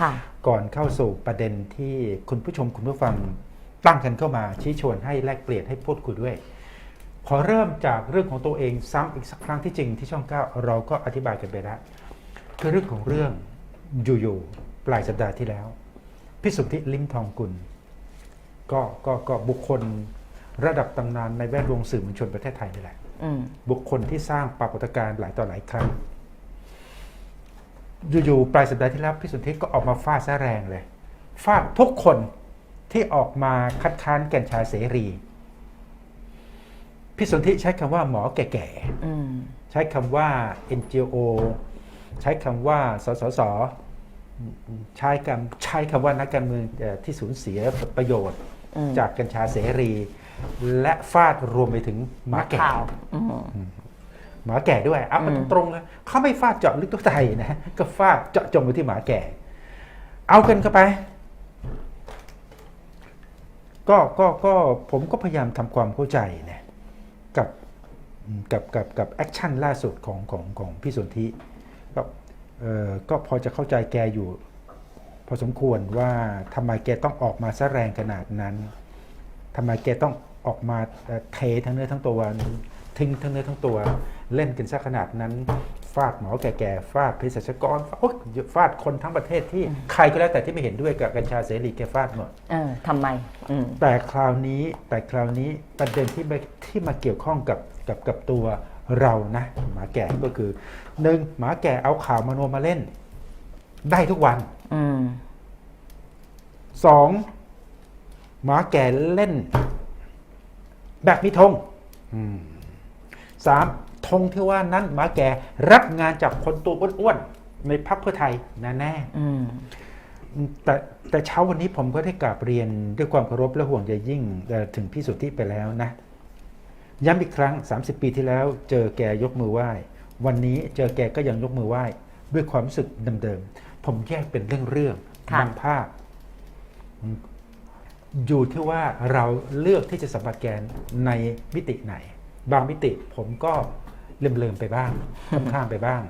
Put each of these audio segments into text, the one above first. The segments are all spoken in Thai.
ค่ะก่อนเข้าสู่ประเด็นที่คุณผู้ชมคุณผู้ฟังตั้งกันเข้ามาชี้ชวนให้แลกเปลี่ยนให้พูดคุยด้วย ขอเริ่มจากเรื่องของตัวเองซ้ำอีกสักครั้งที่จริงที่ช่องเก้าเราก็อธิบายกันไปแล้วคือเรื่องของเรื่องอยู่ๆปลายสัปดาห์ที่แล้วพิสุทธิลิมทองกุลก็ก็ก็บุคคลระดับตำนานในแวดวงสื่อมวลชนประเทศไทยนี่แหละอืมบุคคลที่สร้างปรากฏการณ์หลายต่อหลายครั้ง อยู่ๆปลายสัปดาห์ที่แล้วพี่สุทธิก็ออกมาฟาดซะแรงเลย ฟาดทุกคนที่ออกมาคัดค้านกัญชาเสรีพี่สนธิใช้คำว่าหมอแก่อืมๆใช้คำว่า NGO ใช้คำว่าสสสใช้คำใช้คำว่านักการเมืองเอ่อที่สูญเสียประโยชน์อืมจากกัญชาเสรี และฟาดรวมไปถึงหมาแก่ข่าวอืม หมาแก่ด้วยเอามันอืมตรงๆเลยเขาไม่ฟาดเจาะลึกตัวไทยนะก็ฟาดเจาะจงไปที่หมาแก่ เอากันเข้าไป ก็ก็ก็ผมก็พยายามทำความเข้าใจนะกับกับกับกับแอคชั่นล่าสุดของของของพี่สนธิก็เออก็พอจะเข้าใจแกอยู่ พอสมควรว่าทำไมแกต้องออกมาซะแรงขนาดนั้นทำไมแกต้องออกมาเอ่อเททั้งเนื้อทั้งตัวทิ้งทั้งเนื้อทั้งตัว เล่นกันซะขนาดนั้น ฟาดหมอแก่ๆ ฟาดเภสัชกรโอ๊ยฟาดคนทั้งประเทศที่ใครก็แล้วแต่ที่ไม่เห็นด้วยกับกัญชาเสรีแกฟาดหมดเออทำไมอืมแต่คราวนี้แต่คราวนี้ประเด็นที่มาที่มาเกี่ยวข้องกับกับกับตัวเรานะหมาแก่ก็คือหนึ่งหมาแก่เอาข่าวมโนมาเล่น ได้ทุกวันอืมสองหมาแก่เล่น แบบมีธงอืมสาม ธงที่ว่านั้นหมาแก่รับงานจากคนตัวอ้วนๆในพรรคเพื่อไทยแน่แน่ๆอืมแต่แต่เช้าวันนี้ผมก็ได้กราบเรียนด้วยความเคารพและห่วงใยยิ่งเอ่อถึงพี่สุทธิไปแล้วนะ ย้ำอีกครั้ง 30 ปีที่แล้ว เจอแกยกมือไหว้ วันนี้เจอแกก็ยังยกมือไหว้ ด้วยความรู้สึกเดิมๆผมแยกเป็นเรื่องๆค่ะบางภาพ อยู่ที่ว่าเราเลือกที่จะสัมผัสแกนในมิติไหน บางมิติผมก็ เลิมๆไปบ้างข้ามๆไปบ้าง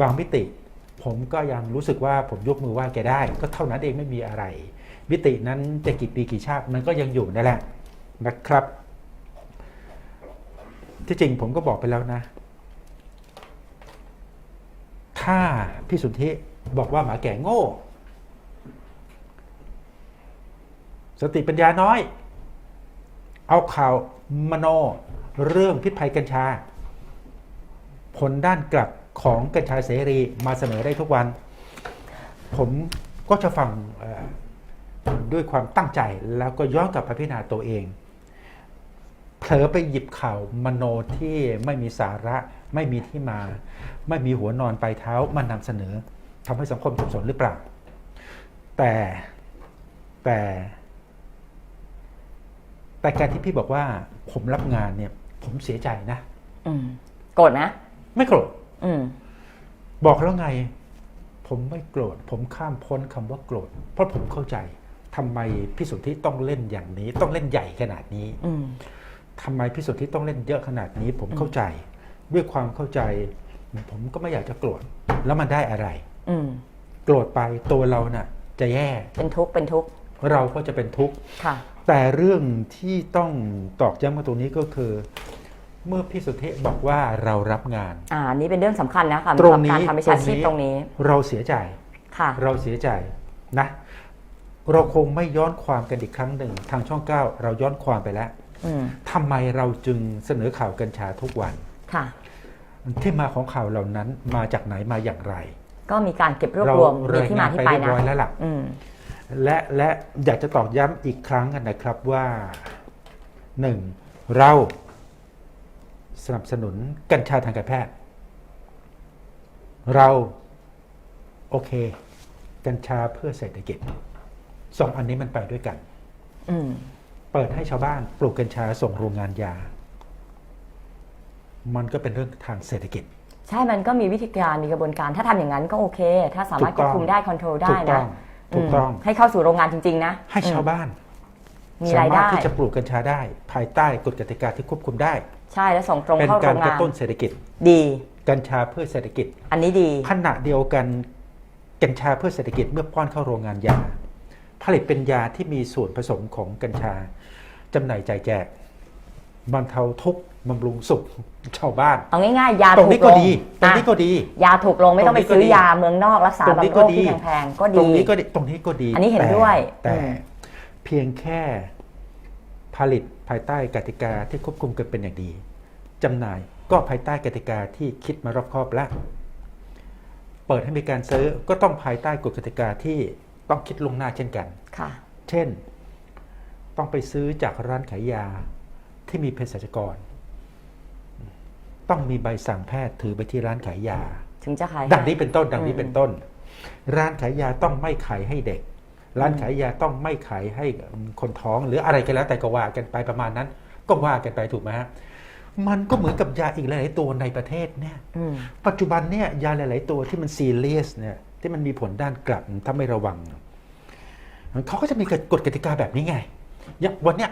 บางมิติ ผมก็ยังรู้สึกว่าผมยกมือไหว้แกได้ ก็เท่านั้นเองไม่มีอะไร มิตินั้นจะกี่ปีกี่ชาติมันก็ยังอยู่นั่นแหละนะครับ ที่จริงผมก็บอกไปแล้วนะ ถ้าพี่สุทธิบอกว่าหมาแก่โง่ สติปัญญาน้อย เอาข่าวมโนเรื่องพิษภัยกัญชา ผลด้านกลับของกัญชาเสรีมาเสนอได้ทุกวัน ผมก็จะฟังด้วยความตั้งใจแล้วก็ย้อนกลับไปพิจารณาตัวเองเผลอไปหยิบข่าวมโนที่ไม่มีสาระ ไม่มีที่มา ไม่มีหัวนอนปลายเท้ามานำเสนอทำให้สังคมสับสนหรือเปล่า แต่แต่ แต่การที่พี่บอกว่าผมรับงานเนี่ย ผมเสียใจนะอืมโกรธไหม ไม่โกรธอืมบอกแล้วไง ผมไม่โกรธ ผมข้ามพ้นคำว่าโกรธ เพราะผมเข้าใจทำไมพี่สุทธิต้องเล่นอย่างนี้ ต้องเล่นใหญ่ขนาดนี้อืมทำไมพี่สุทธิต้องเล่นเยอะขนาดนี้ ผมเข้าใจ ด้วยความเข้าใจ ผมก็ไม่อยากจะโกรธ แล้วมันได้อะไรอืมโกรธไปตัวเราน่ะ จะแย่ เป็นทุกข์เป็นทุกข์เราก็จะเป็นทุกข์ค่ะแต่เรื่องที่ต้องตอกย้ำกันตรงนี้ก็คือ เมื่อพี่สุทธิบอกว่าเรารับงาน อ่านี่เป็นเรื่องสำคัญนะคะตรงนี้สำหบการทำวิชาชีพตรงนี้เราเสียใจ ค่ะ เราเสียใจนะ เราคงไม่ย้อนความกันอีกครั้งหนึ่ง ทางช่องเก้าเราย้อนความไปแล้วอืมทำไมเราจึงเสนอข่าวกัญชาทุกวัน ค่ะ ที่มาของข่าวเหล่านั้นมาจากไหนมาอย่างไร ก็มีการเก็บรวบเรารวมมีรายที่งามานที่ไปไปเรียบนะร้อยแล้วล่ะ อืม และและอยากจะตอกย้ำอีกครั้งกันนะครับว่าหนึ่งเรา สนับสนุนกัญชาทางการแพทย์ เราโอเค กัญชาเพื่อเศรษฐกิจสองอันนี้มันไปด้วยกันอืมเปิดให้ชาวบ้านปลูกกัญชาส่งโรงงานยา มันก็เป็นเรื่องทางเศรษฐกิจ ใช่มันก็มีวิธีการมีกระบวนการ ถ้าทำอย่างนั้นก็โอเค ถ้าสามารถถูควกต้องบคุมได้คอนโทรลได้ถูกต้นะองถูกต้องมให้เข้าสู่โรงงานจริง ๆ นะ ให้ชาวอืมบ้าน มีสารายมารถได้ที่จะปลูกกัญชาได้ ภายใต้กฎกติกาที่ควบคุมได้ ใช่แล้วส่งตรงเป็นเข้าการโรงกระงานตุ้นเศรษฐกิจ ดี กัญชาเพื่อเศรษฐกิจ อันนี้ดีขณะเดียวกันกัญชาเพื่อเศรษฐกิจเมื่อป้อนเข้าโรงงานยา ผลิตเป็นยาที่มีส่วนผสมของกัญชาจำหน่ายจ่ายแจกบรรเทาทุกข์บำรุงสุขชาวบ้าน เอาง่ายๆยาตรงถูนี้กก็ลงดี ตรงนี้อะก็ดี ยาถูกลงไม่ต้องไปตรงนี้ก็ซื้อดียาเมืองนอกรักษาตรงบางนี้โรก็คดี ที่แพงๆก็ตรดี งนี้ก็ดีตรงนี้ก็ดีอันนี้เห็นแต่ด้วยแต่อืม เพียงแค่ผลิต ภายใต้กติกาที่ควบคุมกันเป็นอย่างดีจำหน่ายก็ภายใต้กติกาที่คิดมารอบคอบแล้ว เปิดให้มีการซื้อก็ต้องภายใต้กฎกติกาที่ต้องคิดลวงหน้าเช่นกันค่ะ เช่น ต้องไปซื้อจากร้านขายยาที่มีเภสัชกร ต้องมีใบสั่งแพทย์ถือไปที่ร้านขายยา ถึงจะขายดังนี้เป็นต้น ดังนี้อืมเป็นต้น ร้านขายยาต้องไม่ขายให้เด็ก ร้านขายยาต้องไม่ขายให้คนท้องหรืออะไรกันแล้วแต่ก็ว่ากันไปประมาณนั้น ก็ว่ากันไปถูกไหมฮะมันก็เหมือนกับยาอีกหลาย ๆ ตัวในประเทศเนี่ยอืมปัจจุบันเนี่ยยาหลาย ๆ ตัวที่มันซีเรียสเนี่ยที่มันมีผลด้านกลับถ้าไม่ระวังเขาก็จะมีกฎกติกาแบบนี้ไงอย่างวันเนี้ย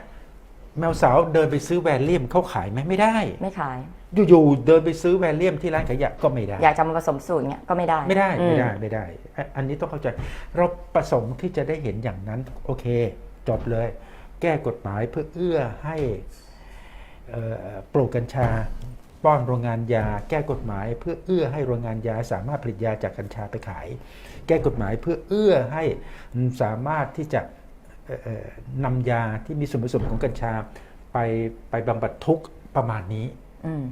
แมวสาวเดินไปซื้อแวลเลียมเขาขายไหมไม่ได้ ไม่ขาย อยู่ๆเดินไปซื้อแวลเลียมที่ร้านขายยาก็ไม่ได้ อยากจะมาผสมสูตรเงี้ยก็ไม่ได้ ไม่ได้อืไม่ได้ไม่ได้อะอันนี้ต้องเข้าใจ เราประสงค์ที่จะได้เห็นอย่างนั้น โอเค จบเลย แก้กฎหมายเพื่อเอื้อให้เอ่อปลูกกัญชา ป้อนโรงงานยา แก้กฎหมายเพื่อเอื้อให้โรงงานยา สามารถผลิตยาจากกัญชาไปขาย แก้กฎหมายเพื่อเอื้อให้สามารถที่จะเอ่อเอ่อ นำยาที่มีส่วนผสมของกัญชา ไปไปบำบัดทุกข์ประมาณนี้อืม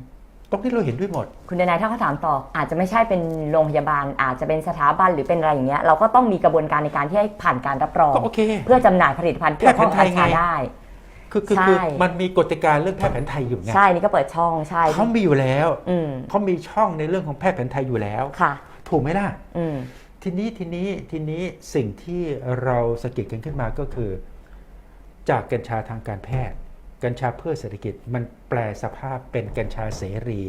ตรงนี้เราเห็นด้วยหมด คุณดนายถ้าเขาถามต่อ อาจจะไม่ใช่เป็นโรงพยาบาล อาจจะเป็นสถาบันหรือเป็นอะไรอย่างเงี้ยเราก็ต้องมีกระบวนการในการที่ให้ผ่านการรับรองก็โอเคเพื่อจำหน่ายผลิตภัณฑ์เกี่ยวข้องกับกัญชาได้คือคือใช่คือมันมีกฎกติกาเรื่องแพทย์แผนไทยอยู่ไงใช่นี่ก็เปิดช่องใช่เขามีอยู่แล้วอืมเขามีช่องในเรื่องของแพทย์แผนไทยอยู่แล้วค่ะ ถูกไหมล่ะอืม ทีนี้ทีนี้ทีนี้สิ่งที่เราสะกิดกันขึ้นมาก็คือ จากกัญชาทางการแพทย์ กัญชาเพื่อเศรษฐกิจมันแปลสภาพเป็นกัญชาเสรี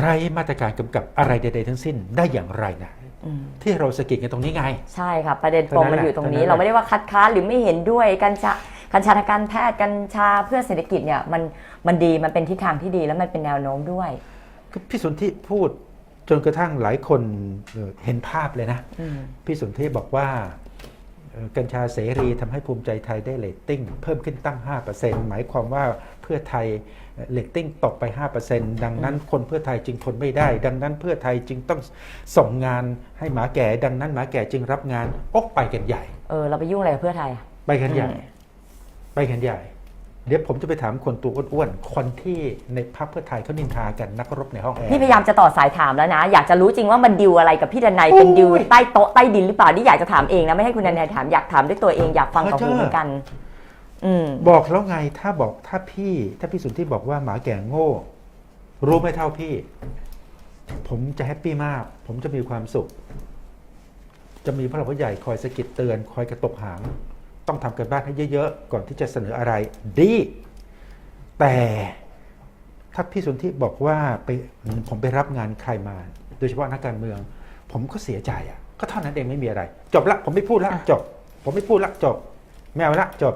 ไรมาตรการกำกับอะไรใดๆทั้งสิ้นได้อย่างไรนะอืมที่เราสะกิดกันตรงนี้ไง ใช่ค่ะ ประเด็นปมมันอยู่ตรงนี้เท่านั้นแหละเราไม่ได้ว่าคัดค้านหรือไม่เห็นด้วยกัญชากัญชาทางการแพทย์กัญชาเพื่อเศรษฐกิจเนี่ยมันมันดีมันเป็นทิศทางที่ดีแล้วมันเป็นแนวโน้มด้วยคือพี่สนธิพูด จนกระทั่งหลายคนเอ่อเห็นภาพเลยนะอืมพี่สนธิบอกว่าเอ่อกัญชาเสรีทำให้ภูมิใจไทยได้เลตติ้ง เพิ่มขึ้นตั้ง 5%หมายความว่าเพื่อไทยเลตติ้งตกไป 5%ดังนั้นคนเพื่อไทยจึงทนไม่ได้ ดังนั้นเพื่อไทยจึงต้องส่งงานให้หมาแก่ ดังนั้นหมาแก่จึงรับงานโอ๊กไปกันใหญ่ เออเราไปยุ่งอะไรกับเพื่อไทยอะไปกันใหญ่อืมไปกันใหญ่ เดี๋ยวผมจะไปถามคนตัวอ้วนๆคนที่ในพรรคเพื่อไทยเขานินทากันนักรบในห้องแอร์ นี่พยายามจะต่อสายถามแล้วนะ อยากจะรู้จริงว่ามันดิวอะไรกับพี่ดนัยเป็นดิวโอ้ยใต้โต๊ะใต้ดินหรือเปล่านี่อยากจะถามเองนะไม่ให้คุณดนัยถามอยากถามด้วยตัวเองอยากฟังกับหูเหมือนกัน อืม บอกแล้วไงถ้าบอกถ้าพี่ ถ้าพี่สุนที่บอกว่าหมาแก่โง่ รู้ไม่เท่าพี่ ผมจะแฮปปี้มาก ผมจะมีความสุข จะมีพระผู้ใหญ่คอยสะกิดเตือน คอยกระตกหาง ต้องทำกันบ้านให้เยอะๆ ก่อนที่จะเสนออะไรดี แต่ถ้าพี่สุนที่บอกว่าไปผมไปรับงานใครมา โดยเฉพาะนักการเมือง ผมก็เสียใจอะก็เท่านั้นเองไม่มีอะไร จบละผมไม่พูดละอะจบ ผมไม่พูดละจบไม่เอาละจบ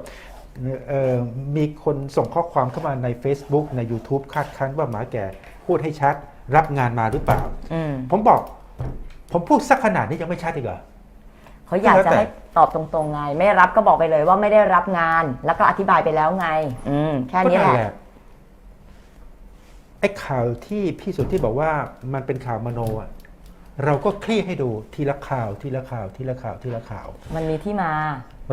เอ่อมีคนส่งข้อความเข้ามาใน Facebook ใน YouTube คาดคั้นว่าหมาแก่พูดให้ชัด รับงานมาหรือเปล่าอืมผมบอก ผมพูดสักขนาดนี้ยังไม่ชัดอีกเหรอ เขาอยากแล้วจะแต่ให้ตอบตรงๆไง ไม่รับก็บอกไปเลยว่าไม่ได้รับงาน แล้วก็อธิบายไปแล้วไง อืมแค่นี้แหละไอ้ข่าวที่พี่สุทธิบอกว่ามันเป็นข่าวมโนอะเราก็คลี่ให้ดูทีละข่าวทีละข่าวทีละข่าวทีละข่าว มันมีที่มา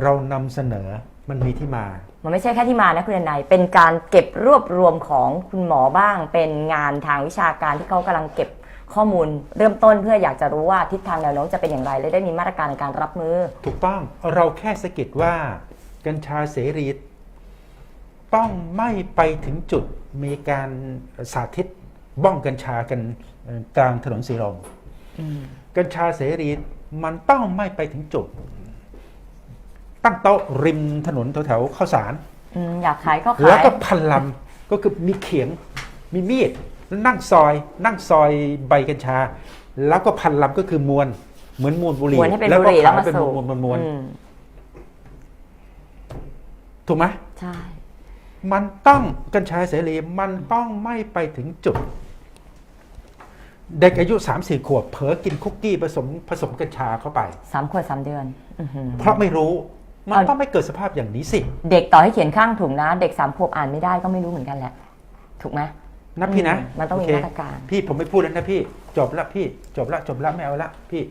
เรานำเสนอมันมีที่มา มันไม่ใช่แค่ที่มานะคุณดนัยเป็นการเก็บรวบรวมของคุณหมอบ้าง เป็นงานทางวิชาการที่เขากำลังเก็บ ข้อมูลเริ่มต้นเพื่ออยากจะรู้ว่าทิศทางแนวโน้มจะเป็นอย่างไร และได้มีมาตรการในการรับมือ ถูกต้องเราแค่สะกิดว่ากัญชาเสรีต้องไม่ไปถึงจุดมีการสาธิตบ้องกัญชากันเอ่อกลางถนนสีลมอืมกัญชาเสรีมันต้องไม่ไปถึงจุด ตั้งโต๊ะริมถนนแถวๆข้าวสารอืมอยากขายก็แล้วขายก็พันลำก็คือมีเขียงมีมีดแล้ว นั่งซอย นั่งซอยใบกัญชา แล้วก็พันลำก็คือมวน เหมือนมวนบุหรี่แล้วก็หลขายมาเป็นสูมวนมวนมวนถูกไหมใช่ มันต้องกัญชาเสรีมันต้องไม่ไปถึงจุด เด็กอายุสามสี่ขวบเผลอกินคุกกี้ผสมผสมกัญชาเข้าไป สามขวดสามเดือนเพราะไม่รู้มันต้องไม่เกิดสภาพอย่างนี้สิ เด็กต่อให้เขียนข้างถุงนะ เด็กสามขวบอ่านไม่ได้ก็ไม่รู้เหมือนกันแหละ ถูกไหม นะพี่นะมันต้องมีมาตรการ พี่ผมไม่พูดแล้วนะพี่ จบละพี่ จบละจบละไม่เอาละพี่